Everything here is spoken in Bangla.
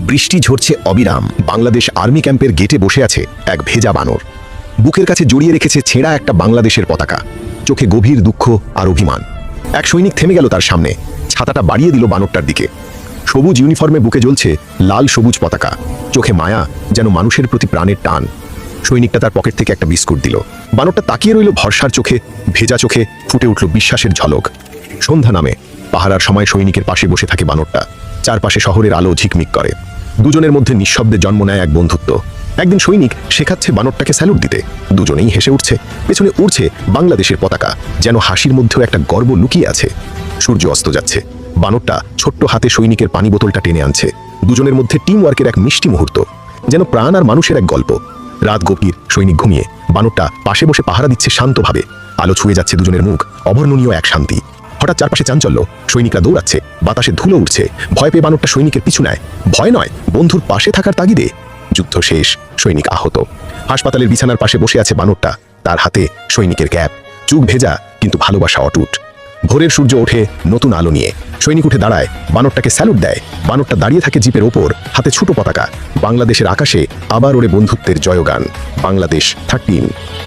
বৃষ্টি ঝরছে অবিরাম। বাংলাদেশ আর্মি ক্যাম্পের গেটে বসে আছে এক ভেজা বানর। বুকের কাছে জড়িয়ে রেখেছে ছেঁড়া একটা বাংলাদেশের পতাকা। চোখে গভীর দুঃখ আর অভিমান। এক সৈনিক থেমে গেল তার সামনে। ছাতাটা বাড়িয়ে দিল বানরটার দিকে। সবুজ ইউনিফর্মে বুকে জ্বলছে লাল সবুজ পতাকা। চোখে মায়া, যেন মানুষের প্রতি প্রাণের টান। সৈনিকটা তার পকেট থেকে একটা বিস্কুট দিল। বানরটা তাকিয়ে রইল ভরসার চোখে, ভেজা চোখে ফুটে উঠল বিশ্বাসের ঝলক। সন্ধ্যা নামে। পাহারার সময় সৈনিকের পাশে বসে থাকে বানরটা। চারপাশে শহরের আলো ঝিকমিক করে। দুজনের মধ্যে নিঃশব্দে জন্ম নেয় এক বন্ধুত্ব। একদিন সৈনিক শেখাচ্ছে বানরটাকে স্যালুট দিতে। দুজনেই হেসে উঠছে। পেছনে উড়ছে বাংলাদেশের পতাকা, যেন হাসির মধ্যেও একটা গর্ব লুকিয়ে আছে। সূর্য অস্ত যাচ্ছে। বানরটা ছোট্ট হাতে সৈনিকের পানি বোতলটা টেনে আনছে। দুজনের মধ্যে টিম ওয়ার্কের এক মিষ্টি মুহূর্ত, যেন প্রাণ আর মানুষের এক গল্প। রাত গভীর, সৈনিক ঘুমিয়ে, বানরটা পাশে বসে পাহারা দিচ্ছে শান্তভাবে। আলো ছুঁয়ে যাচ্ছে দুজনের মুখ। অবর্ণনীয় এক শান্তি। হঠাৎ চারপাশে চাঞ্চল্য। সৈনিকরা দৌড়াচ্ছে, বাতাসে ধুলো উঠছে। ভয় পেয়ে বানরটা সৈনিকের পিছু নেয়। ভয় নয়, বন্ধুর পাশে থাকার তাগিদে। যুদ্ধ শেষ, সৈনিক আহত। হাসপাতালের বিছানার পাশে বসে আছে বানরটা। তার হাতে সৈনিকের ক্যাপ। চুক ভেজা, কিন্তু ভালোবাসা অটুট। ভোরের সূর্য ওঠে নতুন আলো নিয়ে। সৈনিক উঠে দাঁড়ায়, বানরটাকে স্যালুট দেয়। বানরটা দাঁড়িয়ে থাকে জিপের ওপর, হাতে ছোট পতাকা। বাংলাদেশের আকাশে আবার ওরে বন্ধুত্বের জয়গান। বাংলাদেশ থার্টিন।